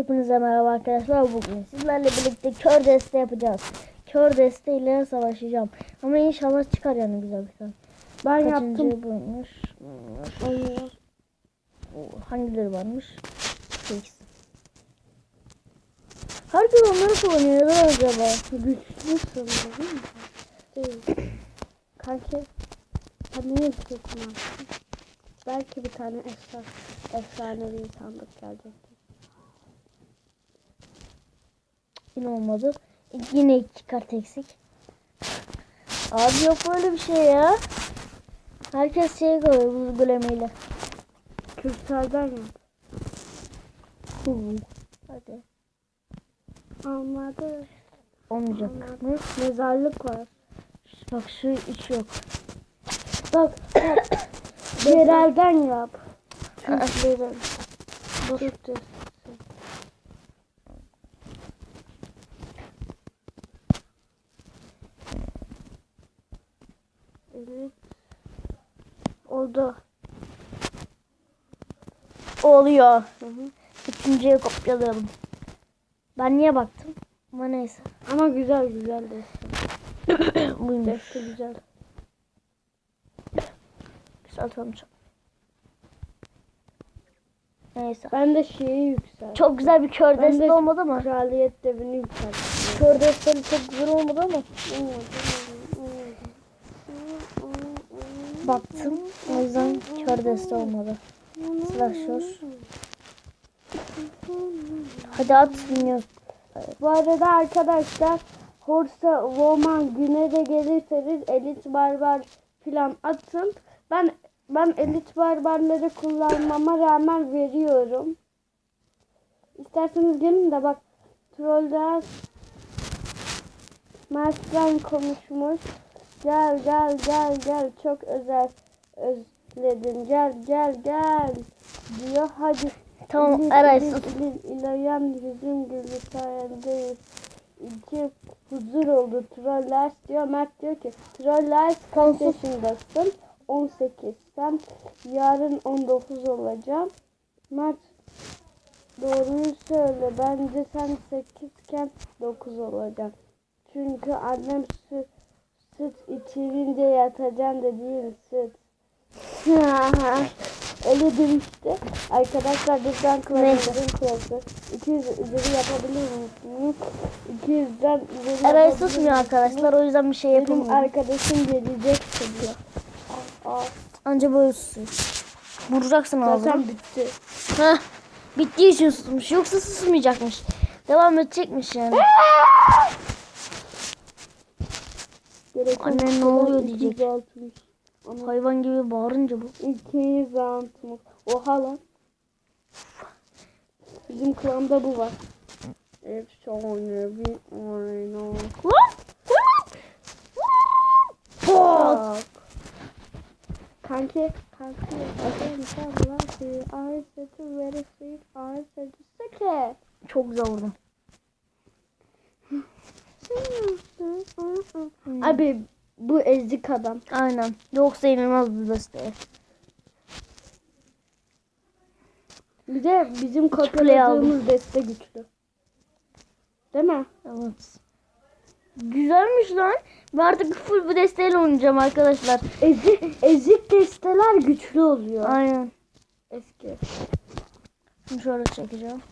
Hepinize merhaba arkadaşlar. Bugün sizlerle birlikte kör deste yapacağız. Kör desteyle savaşacağım. Ama inşallah çıkar yani güzel bir tane. Ben Kaçıncı yaptım. buymuş? Hangileri varmış? Fix. Herkes onları kullanıyor. Acaba? Güçlü sanırım değil mi? Değil. Kanki sen niye bir şey? Belki bir tane efsane, efsanevi sandık gelecek. Yine olmadı. Yine iki kart eksik. Abi yok böyle bir şey ya. Herkes şey koyuyor buz golemiyle. Kürselden yap. Huu. Hadi. Olmadı. Olmayacak mı? Mezarlık var. Bak şu üç yok. Bak. Yerelden yap. Kürklerin. Kürklerin. Evet. Oldu. Oluyor. Hı hı. Üçüncüye kopyalayalım. Ben niye baktım? Ama neyse. Ama güzel güzel deste. Buymuş. Deste güzel. Kısaltalım çok. Neyse. Ben de şeyi yükselttim. Çok güzel bir kör deste olmadı mı? Kraliyet devini yükselttim. Kör desteli çok güzel olmadı ama. Baktım. O yüzden kör deste olmadı. Slasher. Hadi at bilmiyorum. Bu arada arkadaşlar Horsa, Woman güne de gelirseniz elit barbar filan atın. Ben ben elit barbarları kullanmama rağmen veriyorum. İsterseniz gelin de bak Trollder Mars'tan konuşmuş. Gel gel gel gel çok özel özledim gel gel gel diyor hadi Tamam İl- Aray il- sus. il- İlayan yüzüm gülü sayendeyiz. İki huzur oldu. Trollers diyor. Mert diyor ki Trollers kaç yaşındasın? 18. Sen yarın 19 olacağım. Mert doğruyu söyle. Bence sen 8 iken 9 olacaksın. Çünkü annem süt, içirince yatacaksın dediğim süt. Öyle demişti. Arkadaşlar lütfen kullanıcının kurası. 200 üzeri yapabilir misiniz? 200'den üzeri yapabilir susmuyor arkadaşlar. O yüzden bir şey Benim yapamıyorum. arkadaşım gelecek diyor. Anca böyle susuyor. Vuracaksın ağzına. zaten bitti. Heh. Bittiği için susmuş. Yoksa susmayacakmış. Devam edecekmiş yani. Gereken Anne, ne oluyor diyecek. 260. Ana, Hayvan gibi bağırınca bu. 260. Oha lan. Bizim klanda bu var. Efsane bir oyun. Bak. Kanki, kanki. Again, sen lucky. I said you very sweet. I said sick. Çok güzel vurdum. Abi bu ezik adam. Aynen. Yoksa inanılmaz bir deste. Bir de bizim kopyaladığımız deste güçlü. Değil mi? Evet. Güzelmiş lan. Ben artık full bu desteyle oynayacağım arkadaşlar. Ezik, ezik desteler güçlü oluyor. Aynen. Eski. Şimdi şöyle çekeceğim.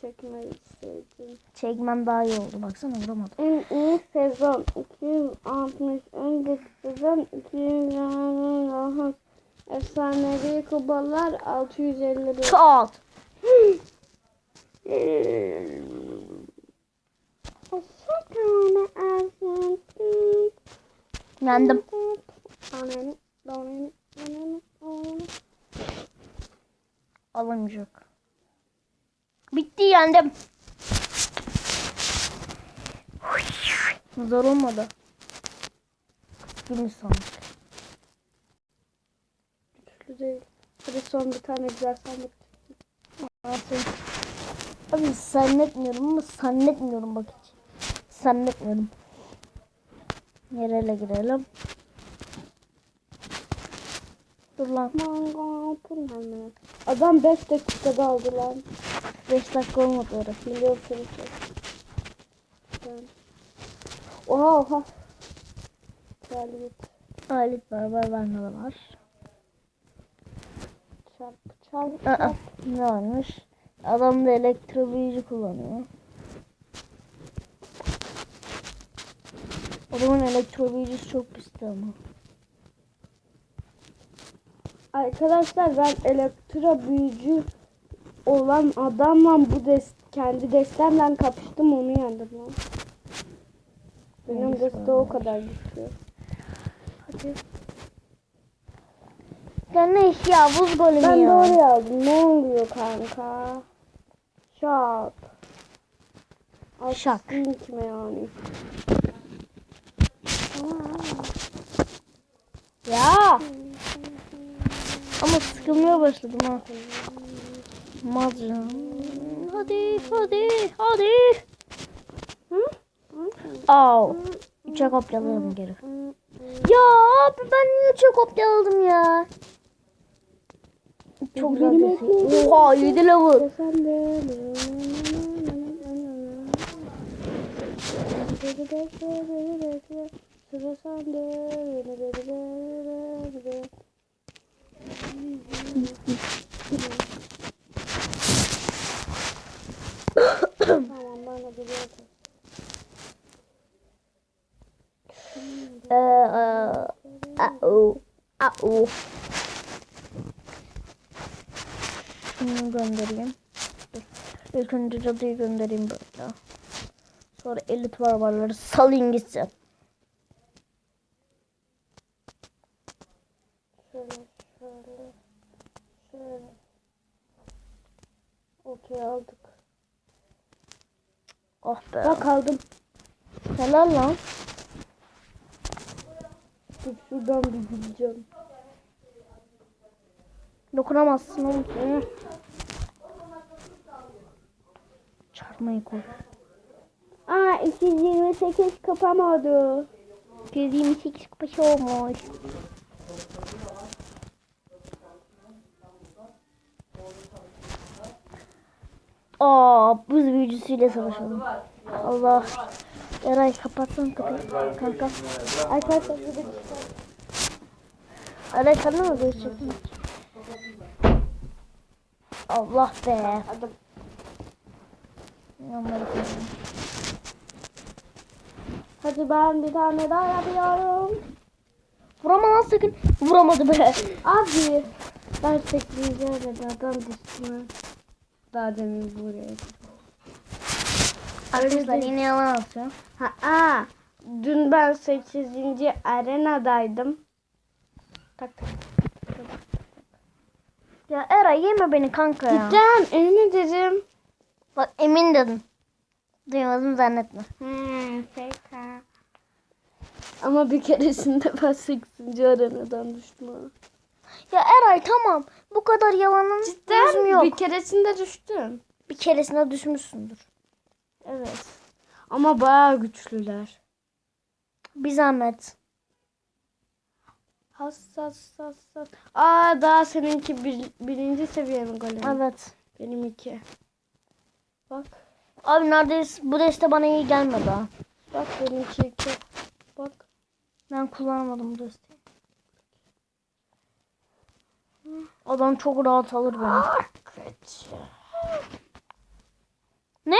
Çekmeyi sevdim. Çekmem daha iyi oldu. Baksana vuramadım. En iyi sezon 260. En kötü sezon 229. Efsanevi kubalar 651. Çat. Yendim. Ananı, ananı, ananı, ananı. Alamayacak. Yendim. Zor olmadı. Gümüş sandık. Güçlü değil. Hadi son bir tane güzel sandık. Aferin. Abi zannetmiyorum ama zannetmiyorum bak hiç. Zannetmiyorum. Yerele girelim. Dur lan. Mango, yapın hemen. Adam 5 dakikada aldı lan. 5 dakika olmadı orası. Biliyorsunuz. Ben... Oha oha. Git. Alet var var bende de var. Çarp çarp Aa, çarp. ne varmış? Adam da elektro büyücü kullanıyor. Adamın elektro büyücüsü çok pisti ama. Arkadaşlar ben elektro büyücü olan adamla bu des kendi destemle kapıştım onu yendim lan. Benim deste o kadar güçlü. Hadi. Ya ne iş ya buz golü Ben ya? doğru yazdım. Ne oluyor kanka? Şak. Aslında kime yani? Ya. Ama sıkılmaya başladım ha. Mazcım. Hadi hadi hadi. Hı? Au. Üçe kopyalayalım geri. Ya abi ben niye üçe kopyaladım ya? Çok güzel. Oha 7 level. Sıra sende. Tamam ben de biliyorum. Ee, e, au. Au. Şunu göndereyim. Dur. İlk önce cadıyı göndereyim böyle. Sonra elit barbarları salayım gitsin. Şöyle şöyle şöyle. Okey aldık. Oh be. Bak aldım. Helal lan. Dur şuradan bir gideceğim. Dokunamazsın oğlum. Çarpmayı koy. Aa 228 kapamadı. 128 paşa olmuş. Aa, buz büyücüsüyle savaşalım. Allah. Eray kapatsana kapıyı kanka. Arkadaşlar bir de Eray sen de mi görüşeceksin? Allah be. Adım. Hadi ben bir tane daha yapıyorum. Vurama lan sakın. Vuramadı be. Abi. Ben 8. arada adam düştüm. Daha demin buraya. Arkadaşlar yine yalan atıyor. Ha, aa. Dün ben 8. arenadaydım. Tak tak. Ya Eray yeme beni kanka ya. Cidden emin dedim. Bak emin dedim. Duymadım zannetme. Hmm, peki. Ama bir keresinde ben 8. arenadan düştüm. ha. Ya Eray tamam. Bu kadar yalanın Cidden yok. bir keresinde düştüm. Bir keresinde düşmüşsündür. Evet. Ama bayağı güçlüler. Bir zahmet. Hassas hassas. Aa daha seninki bir, birinci seviye mi golem? Evet. Benim iki. Bak. Abi neredeyse bu deste bana iyi gelmedi ha. Bak benimki iki. Bak. Ben kullanmadım bu desteği. Adam çok rahat alır beni. Ne?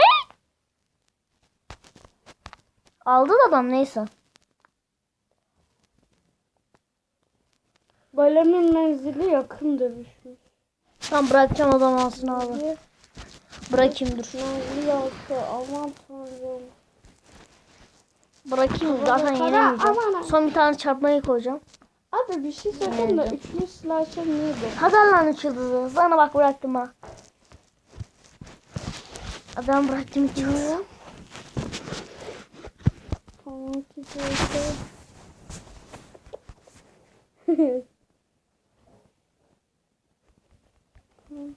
Aldı da adam neyse. Golemin menzili yakın dövüşmüş. Tamam bırakacağım adam alsın abi. Bırakayım dur. Menzili yakın. Aman tanrım. Bırakayım zaten yenemeyeceğim. Son bir tane çarpmayı koyacağım. Abi bir şey söyleyeyim? Nerede? Üçlü slasher neydi? Hadi lan üç yıldızı. Sana bak bıraktım ha. Adam bıraktım üç yıldızı. Tamam ki söyle. Aa,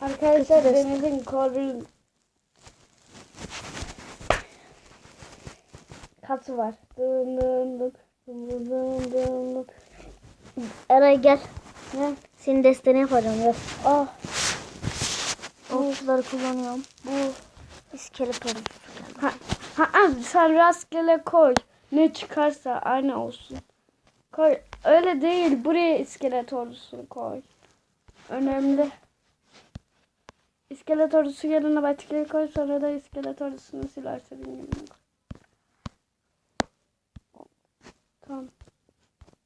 Arkadaşlar denizin korun. katı var. Dın dın dın dın dın dın dın. Eray gel. Ne? Senin desteni yapacağım. Gel. Ah Okçuları kullanıyorum. bu. Ha, ha, ha, sen rastgele koy. Ne çıkarsa aynı olsun. Koy. Öyle değil. Buraya iskelet ordusunu koy. Önemli. İskelet ordusu yerine başka koy. Sonra da iskelet ordusunu yerine koy. Tamam.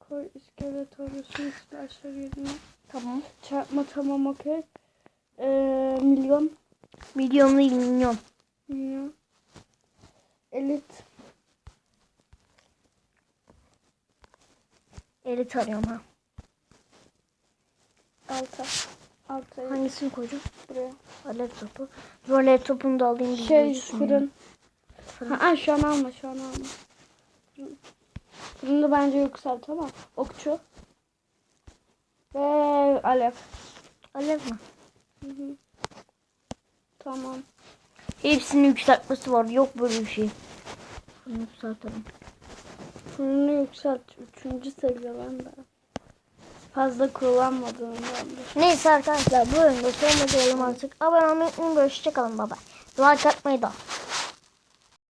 Koy iskelet ordusunu silersin yerine. Tamam. Çarpma tamam okey. Ee, milyon. Milyon değil milyon. Milyon. Elit. Elit arıyorum ha. Altı. Altı elit. Hangisini koyacağım? buraya? Alev topu. Dur topunu da alayım. Şey fırın. Fırın. Ha, ha, şu an alma şu an alma. Fırın. Fırını bence yükselt ama. Okçu. Ve alev. Alev mi? Hı hı. Tamam. Hepsinin yükseltmesi var. Yok böyle bir şey. Bunu yükseltelim. Fırını yükselt. Üçüncü seviye ben de. Fazla kullanmadığımdandır. Neyse arkadaşlar bu oyunda sonuna gelelim artık. Abone olmayı unutmayın. Hoşçakalın baba. Like atmayı da.